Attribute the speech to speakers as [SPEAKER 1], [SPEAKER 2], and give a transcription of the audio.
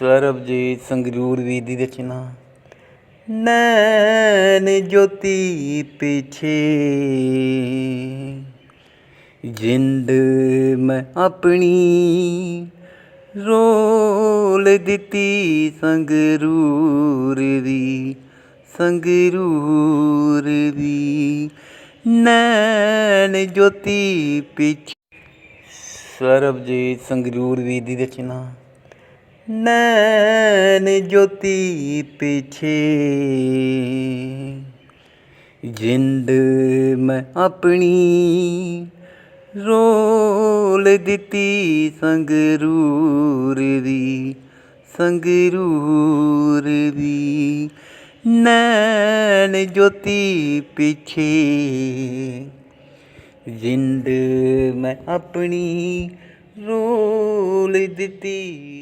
[SPEAKER 1] ਸਰਬਜੀਤ ਸੰਗਰੂਰ ਵੀ ਦੀ ਰਚਨਾ ਨੈਣ ਜੋਤੀ ਪਿਛੇ। ਜਿੰਦ ਮੈਂ ਆਪਣੀ ਰੋਲ ਦਿੱਤੀ ਸੰਗਰੂਰ ਦੀ ਸੰਗਰੂਰ ਦੀ। ਨੈਣ ਜੋਤੀ ਪਿਛੇ। ਸਰਬਜੀਤ ਸੰਗਰੂਰ ਵੀ ਦੀ ਰਚਨਾ ਨੈਣ ਜੋਤੀ ਪਿਛੇ। ਜਿੰਦ ਮੈਂ ਆਪਣੀ ਰੋਲ ਦਿੱਤੀ ਸੰਗਰੂਰ ਦੀ ਸੰਗਰੂਰ ਦੀ। ਨੈਣ ਜੋਤੀ ਪਿਛੇ। ਜਿੰਦ ਮੈਂ ਆਪਣੀ ਰੋਲ ਦਿੱਤੀ